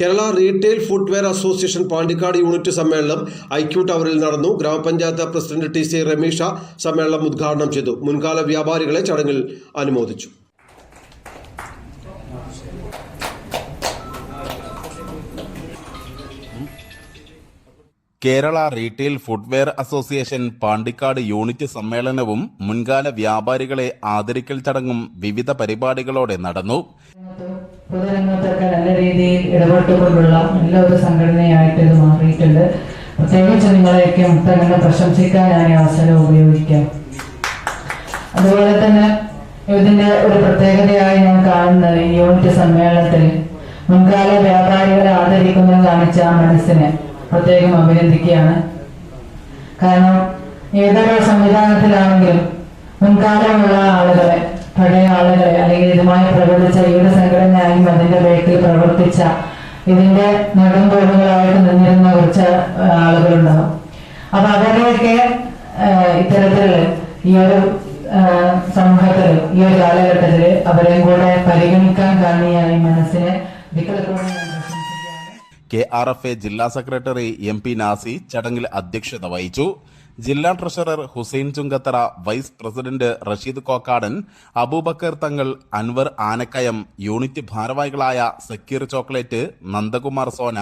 Kerala retail footwear association Pandikkad unit സമ്മേളനം IQ ടവറിൽ നടന്നു. ഗ്രാമപഞ്ചായത്ത് പ്രസിഡന്റ് ടി സി രമീഷ സമ്മേളനം ഉദ്ഘാടനം ചെയ്തു. മുൻകാല വ്യാപാരികളെ ചടങ്ങിൽ അനുമോദിച്ചു. Kerala retail footwear association Pandikkad unit സമ്മേളനവും മുൻകാല വ്യാപാരികളെ ആദരിക്കൽ ചടങ്ങും വിവിധ പരിപാടികളോടെ നടന്നു. പൊതുരംഗത്തൊക്കെ നല്ല രീതിയിൽ ഇടപെട്ടുകൊണ്ടുള്ള നല്ല ഒരു സംഘടനയായിട്ട് ഇത് മാറിയിട്ടുണ്ട്. പ്രത്യേകിച്ച് നിങ്ങളെയൊക്കെ മുത്തങ്ങനെ പ്രശംസിക്കാൻ ഞാൻ ഈ അവസരം ഉപയോഗിക്കാം. അതുപോലെ തന്നെ ഇതിന്റെ ഒരു പ്രത്യേകതയായി ഞാൻ കാണുന്നത് യൂണിറ്റ് സമ്മേളനത്തിൽ മുൻകാല വ്യാപാരികളെ ആദരിക്കുന്നത് കാണിച്ച മനസ്സിനെ. പ്രത്യേകം അഭിനന്ദിക്കുകയാണ്. കാരണം ഏതൊരു സംവിധാനത്തിലാണെങ്കിലും മുൻകാലമുള്ള ആളുകളെ പഴയ ആളുകളെ അല്ലെങ്കിൽ ഇതുമായി പ്രവർത്തിച്ച ഏത് സംഘടനയായും അതിന്റെ ബേക്കിൽ പ്രവർത്തിച്ച ഇതിന്റെ നെടുംതോടുകളായിട്ട് നിന്നിരുന്ന കുറച്ച് ആളുകളുണ്ടാവും. അപ്പൊ അവരെയൊക്കെ ഇത്തരത്തിലുള്ള ഇത്തരത്തിൽ ഈ ഒരു സമൂഹത്തിൽ ഈ ഒരു കാലഘട്ടത്തിൽ അവരെയും കൂടെ പരിഗണിക്കാൻ കാണിയായി മനസ്സിനെ പ്രശംസിക്കുകയാണ് കെ ആർ എഫ് എ ജില്ലാ സെക്രട്ടറി എം പി നാസി ചടങ്ങിൽ അധ്യക്ഷത വഹിച്ചു. ജില്ലാ treasurer Hussain Chungathara vice president Rasheed Kokkadan Abubakar Thangal Anwar Anakkayam unit ഭാരവാഹികളായ Zakir chocolate Nandakumar Sona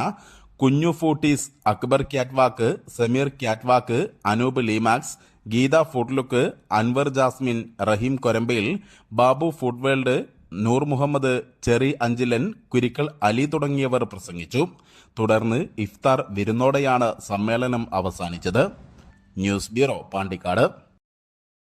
Kunju Footies Akbar catwalk Sameer catwalk Anoop Leemax Geetha food look Anwar Jasmine Raheem Korambayil Babu food world Noor Muhammad cherry Anchilan Kurikkal Ali തുടങ്ങിയവർ പ്രസംഗിച്ചു. തുടർന്ന് ഇഫ്താർ വിരുന്നോടെയാണ് സമ്മേളനം അവസാനിച്ചത്. News bureau Pandikkad.